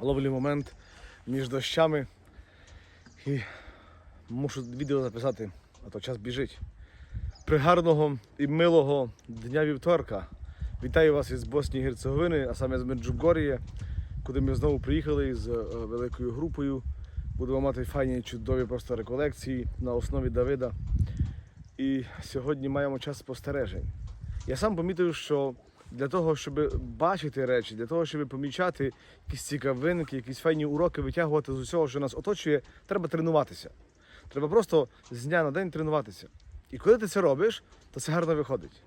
ловлю момент між дощами і мушу відео записати, а то час біжить. Пригарного і милого дня вівторка. Вітаю вас із Боснії Герцеговини, а саме з Меджугорії, куди ми знову приїхали з е, великою групою. Будемо мати файні чудові просто реколекції на основі Давида. І сьогодні маємо час спостережень. Я сам помітив, що для того, щоб бачити речі, для того, щоб помічати якісь цікавинки, якісь файні уроки витягувати з усього, що нас оточує, треба тренуватися. Треба просто з дня на день тренуватися. І коли ти це робиш, то це гарно виходить.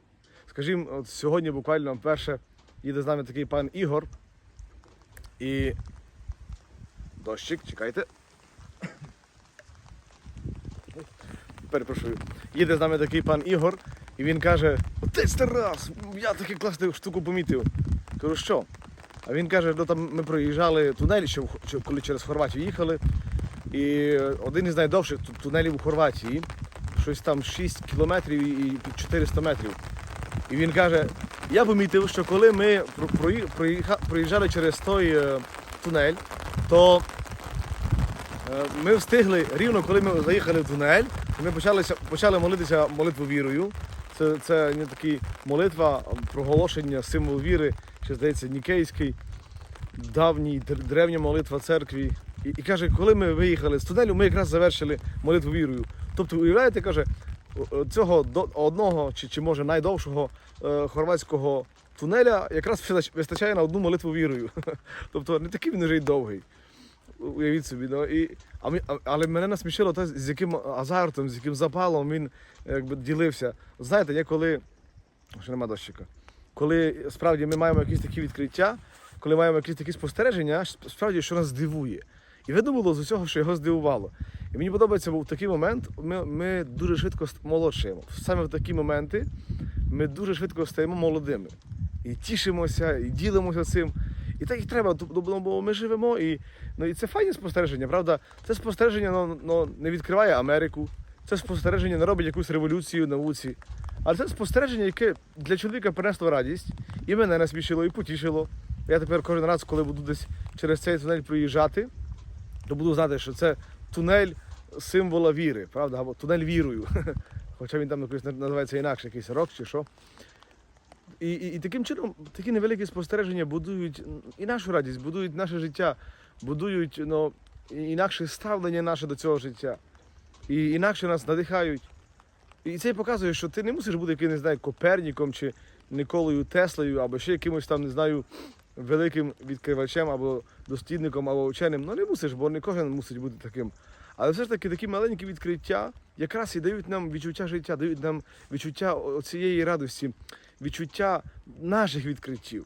Скажімо, от сьогодні буквально перше їде з нами такий пан Ігор. І. Дощик, чекайте. Перепрошую. Їде з нами такий пан Ігор, і він каже: Отець Тарас, я таку класну штуку помітив. Кажу, що? А він каже, ну там ми проїжджали тунель, що, коли через Хорватію їхали. І один із найдовших тунелів у Хорватії, щось там 6 кілометрів і 400 метрів. І він каже: я помітив, що коли ми проїжджали через той е, тунель, то е, ми встигли рівно, коли ми заїхали в тунель, ми почалися, почали молитися молитву вірою. Це, це не такі молитва, проголошення символ віри, що здається, нікейський, давній, древня молитва церкві. І, і каже, коли ми виїхали з тунелю, ми якраз завершили молитву вірою. Тобто, уявляєте, каже, цього одного чи, чи може найдовшого е, хорватського тунеля якраз вистачає на одну молитву вірою. Тобто не такий він вже й довгий. Уявіть собі, ну, і, а, але мене насмішило те, з яким азартом, з яким запалом він якби, ділився. Знаєте, я коли. Ще нема дощика. Коли справді ми маємо якісь такі відкриття, коли маємо якісь такі спостереження, справді, що нас здивує. І видно було з усього, що його здивувало. І мені подобається, бо в такий момент ми, ми дуже швидко молодшаємо. Саме в такі моменти ми дуже швидко стаємо молодими. І тішимося, і ділимося цим. І так і треба, бо бо ми живемо, і, ну, і це файне спостереження, правда? Це спостереження ну, ну, не відкриває Америку, це спостереження не робить якусь революцію в науці. Але це спостереження, яке для чоловіка принесло радість, і мене насмішило, і потішило. Я тепер кожен раз, коли буду десь через цей тунель проїжджати, то буду знати, що це тунель символа віри, правда? Або тунель вірою. Хоча він там якось називається інакше, якийсь рок чи що. І, і, і таким чином такі невеликі спостереження будують і нашу радість, будують наше життя, будують ну, інакше ставлення наше до цього життя. І інакше нас надихають. І це показує, що ти не мусиш бути яким, не знаю, Коперніком чи Николою Теслою, або ще якимось там, не знаю, великим відкривачем, або дослідником, або вченим. Ну не мусиш, бо не кожен мусить бути таким. Але все ж таки такі маленькі відкриття якраз і дають нам відчуття життя, дають нам відчуття цієї радості, відчуття наших відкриттів,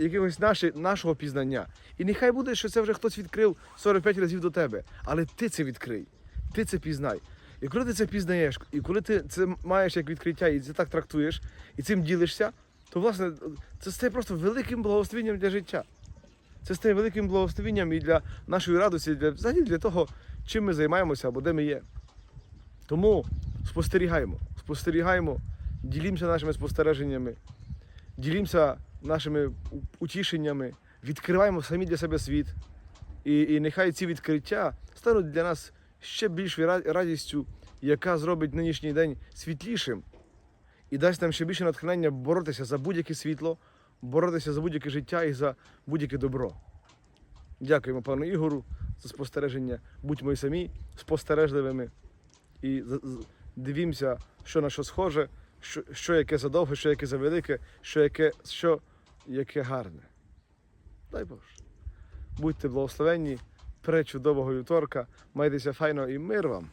якогось наші, нашого пізнання. І нехай буде, що це вже хтось відкрив 45 разів до тебе, але ти це відкрий, ти це пізнай. І коли ти це пізнаєш, і коли ти це маєш як відкриття, і це так трактуєш, і цим ділишся, то власне це стає просто великим благословенням для життя. Це стає великим благословенням і для нашої радості, для, взагалі для того, чим ми займаємося або де ми є. Тому спостерігаємо, спостерігаємо, ділімося нашими спостереженнями, ділімося нашими утішеннями, відкриваємо самі для себе світ. І, і нехай ці відкриття стануть для нас ще більшою радістю, яка зробить нинішній день світлішим і дасть нам ще більше натхнення боротися за будь-яке світло, боротися за будь-яке життя і за будь-яке добро. Дякуємо пану Ігору за спостереження. Будьмо й самі спостережливими і дивімося, що на що схоже, що, що яке задовге, що яке завелике, що яке, що яке гарне. Дай Боже. Будьте благословенні, пречудового вівторка, майтеся файно і мир вам.